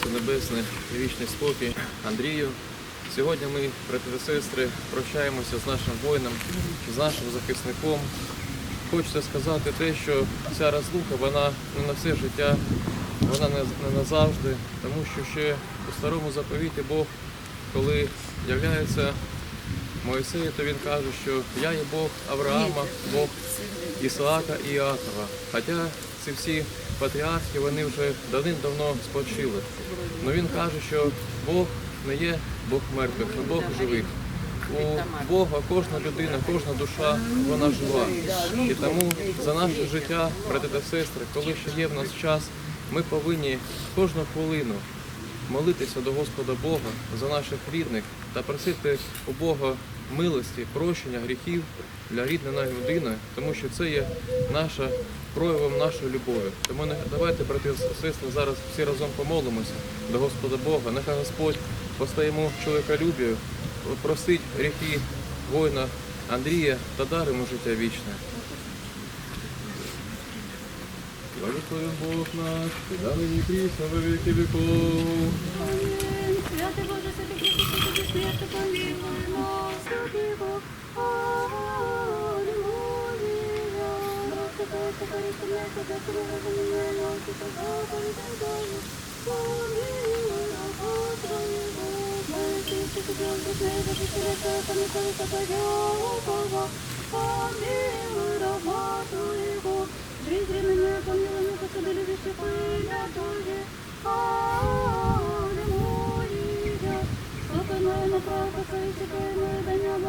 Царство Небесне і вічний спокій Андрію. Сьогодні ми, брати та сестри, прощаємося з нашим воїном, з нашим захисником. Хочеться сказати те, що ця розлука, вона не на все життя, вона не, назавжди, тому що ще у старому заповіті Бог, коли являється Моїсею, то він каже, що я є Бог Авраама, Бог Ісаака і Іакова. Хоча ці всі патріархи вони вже давним-давно спочили. Але він каже, що Бог не є Бог мертвих, а Бог живих. У Бога кожна людина, кожна душа, вона жива. І тому за наше життя, брати та сестри, коли ще є в нас час, ми повинні кожну хвилину молитися до Господа Бога за наших рідних та просити у Бога милості, прощення гріхів для рідної людини, тому що це є наша проявом нашої любові. Тому не- давайте, брати і сестри, зараз всі разом помолимося до Господа Бога. Нехай Господь постаємо чоловіколюбію, простить гріхи воїна Андрія та даримо життя вічне. Благословен Бог наш, і нині прісно во віки віков. Святый Боже, святый Христос, святый бессмертный, Помилуй, раба Твоего. Молитесь, что ты делаешь, грешные, зачистили, что помилуй, Твоего. Помилуй, раба Твоего. Жизнь меня, помилуй, меня, посуди, любящий пыль, Твоей. Аллилуйя. Спокойно направо, свои святое, да не обладай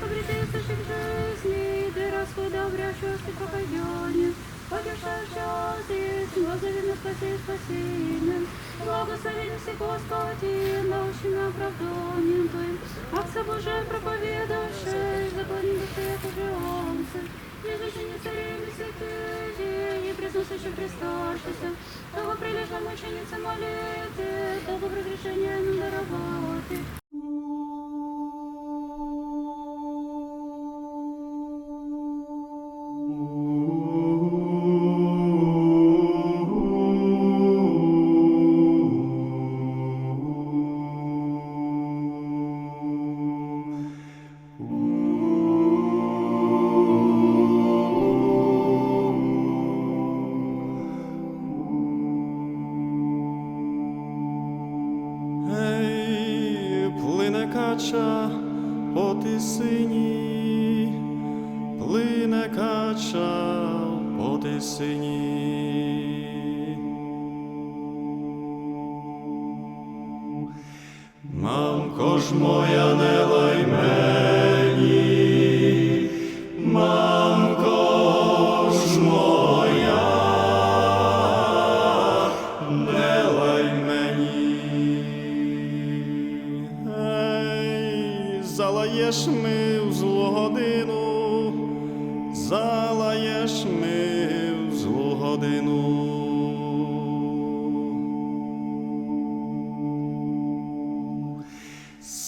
Святых преподобрей сущих жизни, ты расхода обрящести покаяние. Поддержавшая здесь, возови на спаси спасением. Благослови все Господи, научи меня оправданием Твоим. Отца Божия проповедавший, заклони души уже онцы. Еже же не царевны святые, и призносящих Христашися, того прилежно мученицы молите, по. Мамко ж моя не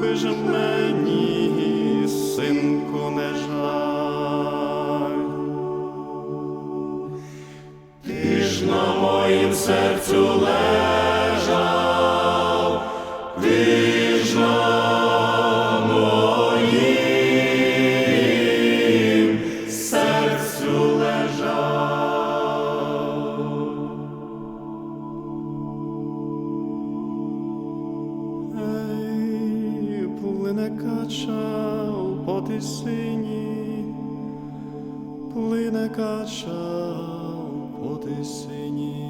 beija-me. морі сині, плине кача у потисині.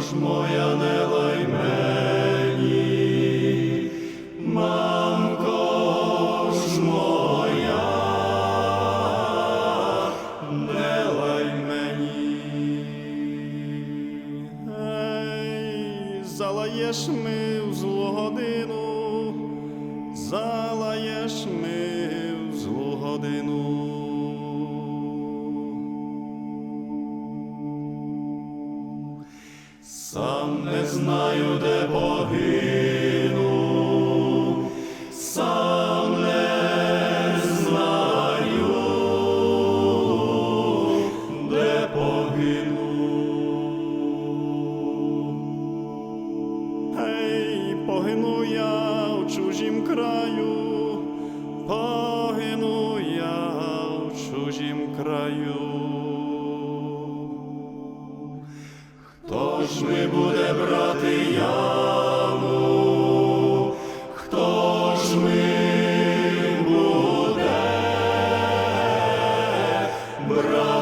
ж моя нелегка.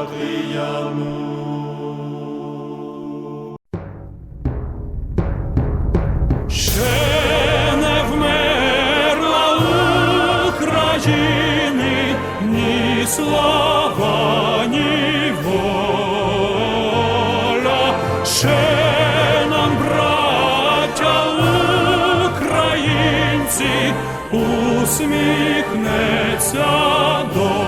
Матвіяну. Ще не вмерла ні слава. Ще нам, браття українці, усміхнеться до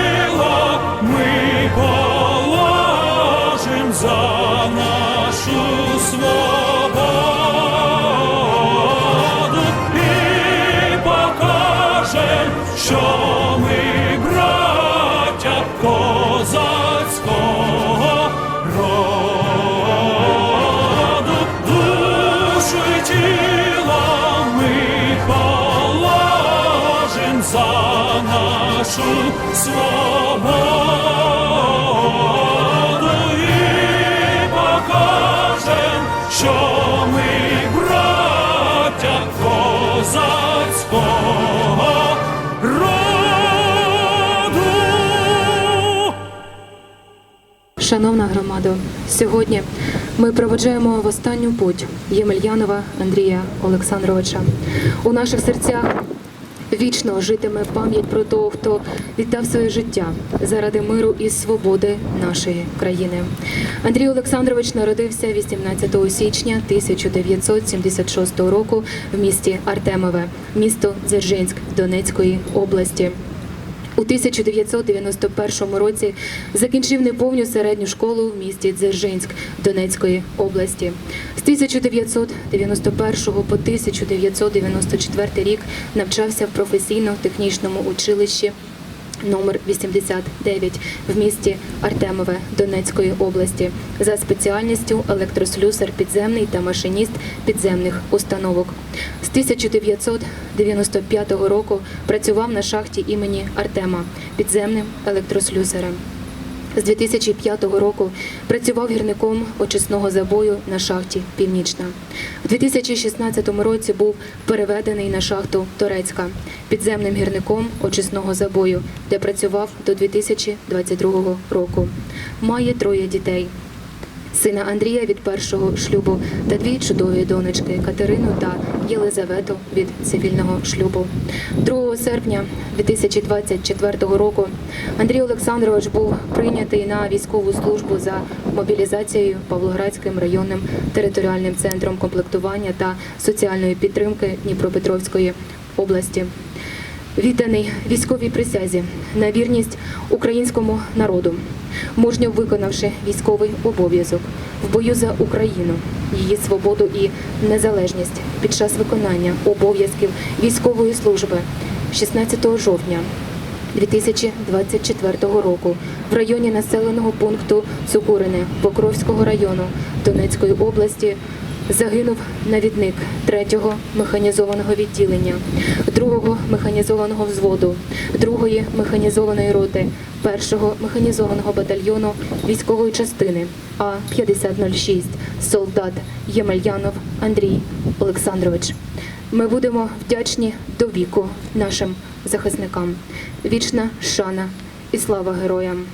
нашу свободу і покажем, що ми браття козацького роду. Шановна громада, сьогодні ми проведжаємо в останню путь Ємельянова Андрія Олександровича. У наших серцях вічно житиме пам'ять про того, хто віддав своє життя заради миру і свободи нашої країни. Андрій Олександрович народився 18 січня 1976 року в місті Артемове, місто Дзержинськ Донецької області. У 1991 році закінчив неповню середню школу в місті Дзержинськ Донецької області. З 1991 по 1994 рік навчався в професійно-технічному училищі номер 89 в місті Артемове Донецької області за спеціальністю електрослюсар підземний та машиніст підземних установок. З 1995 року працював на шахті імені Артема підземним електрослюсарем. З 2005 року працював гірником очисного забою на шахті Північна. У 2016 році був переведений на шахту Торецька підземним гірником очисного забою, де працював до 2022 року. Має троє дітей. Сина Андрія від першого шлюбу та дві чудові донечки Катерину та Єлизавету від цивільного шлюбу. 2 серпня 2024 року Андрій Олександрович був прийнятий на військову службу за мобілізацією Павлоградським районним територіальним центром комплектування та соціальної підтримки Дніпропетровської області. Відданий військовій присязі на вірність українському народу, мужньо виконавши військовий обов'язок в бою за Україну, її свободу і незалежність під час виконання обов'язків військової служби. 16 жовтня 2024 року в районі населеного пункту Цукурине Покровського району Донецької області загинув навідник 3-го механізованого відділення, 2-го механізованого взводу, 2-ї механізованої роти, 1-го механізованого батальйону військової частини А-5006 солдат Ємельянов Андрій Олександрович. Ми будемо вдячні до віку нашим захисникам. Вічна шана і слава героям!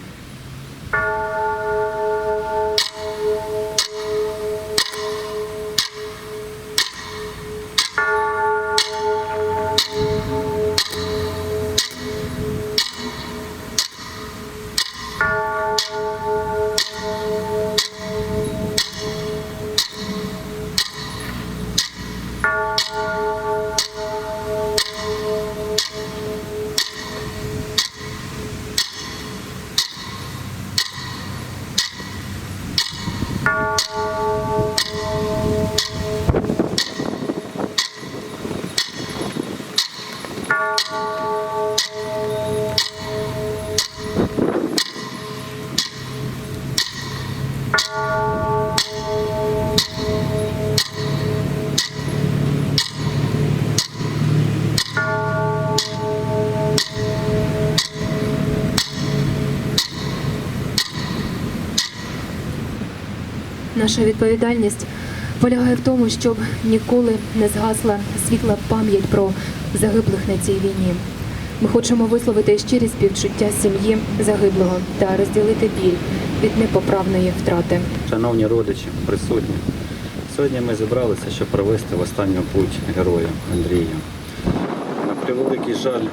Наша відповідальність полягає в тому, щоб ніколи не згасла світла пам'ять про загиблих на цій війні. Ми хочемо висловити щирі співчуття сім'ї загиблого та розділити біль від непоправної втрати. Шановні родичі, присутні. Сьогодні ми зібралися, щоб провести в останню путь героя Андрія. На превеликий жаль,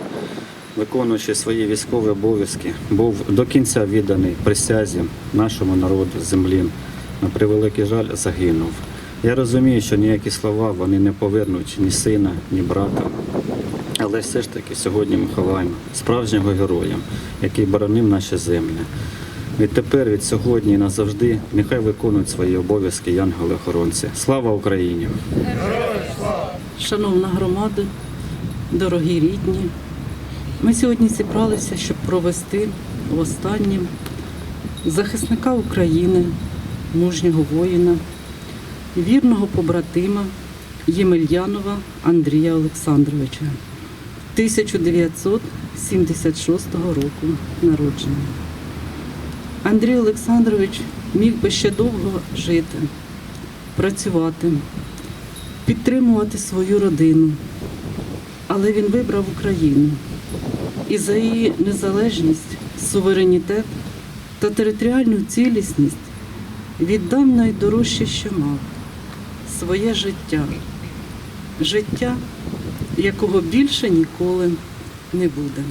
виконуючи свої військові обов'язки, був до кінця відданий присязі нашому народу, землі. На превеликий жаль, загинув. Я розумію, що ніякі слова вони не повернуть ні сина, ні брата. Але все ж таки сьогодні ми ховаємо справжнього героя, який боронив наші землі. Відтепер, від сьогодні і назавжди, нехай виконують свої обов'язки янголи-охоронці. Слава Україні! Шановна громада, дорогі рідні, ми сьогодні зібралися, щоб провести в останнім захисника України, мужнього воїна, вірного побратима Ємельянова Андрія Олександровича. 1976 року народження. Андрій Олександрович міг би ще довго жити, працювати, підтримувати свою родину, але він вибрав Україну і за її незалежність, суверенітет та територіальну цілісність віддав найдорожче, що мав своє життя, життя, якого більше ніколи не буде.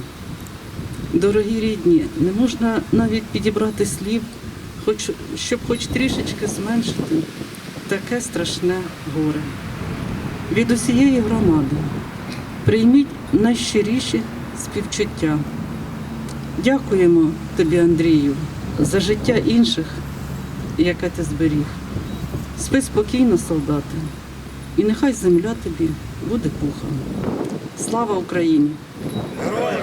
Дорогі рідні, не можна навіть підібрати слів, хоч, щоб хоч трішечки зменшити таке страшне горе. Від усієї громади прийміть найщиріші співчуття. Дякуємо тобі, Андрію, за життя інших, яке ти зберіг. Спи спокійно, солдати, і нехай земля тобі буде пухом. Слава Україні! Ей,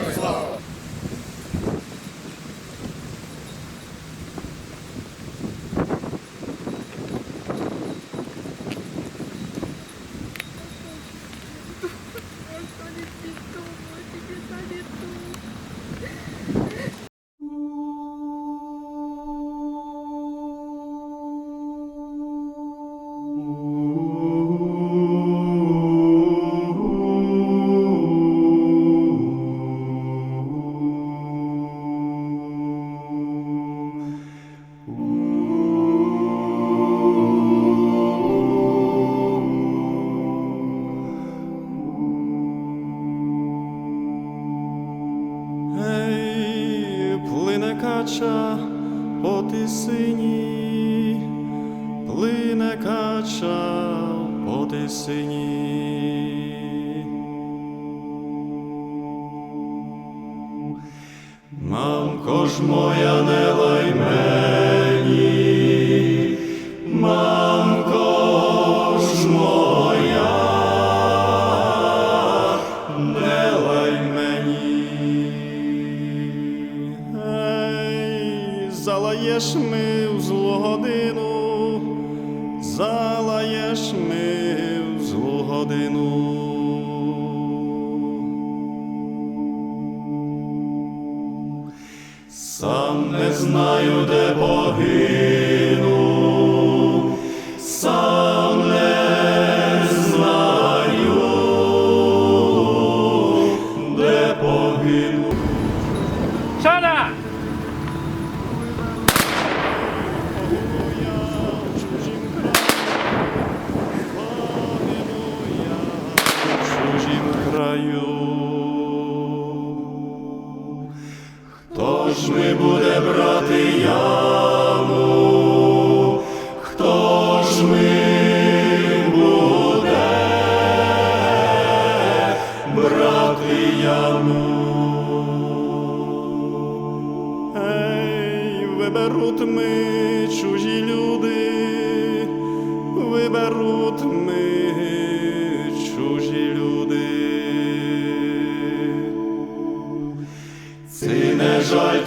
you.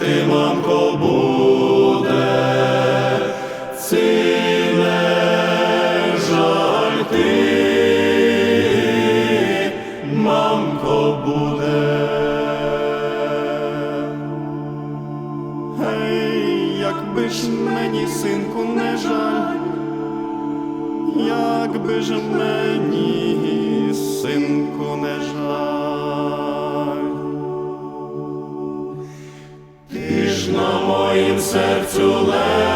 Жаль мамко, moim sercu.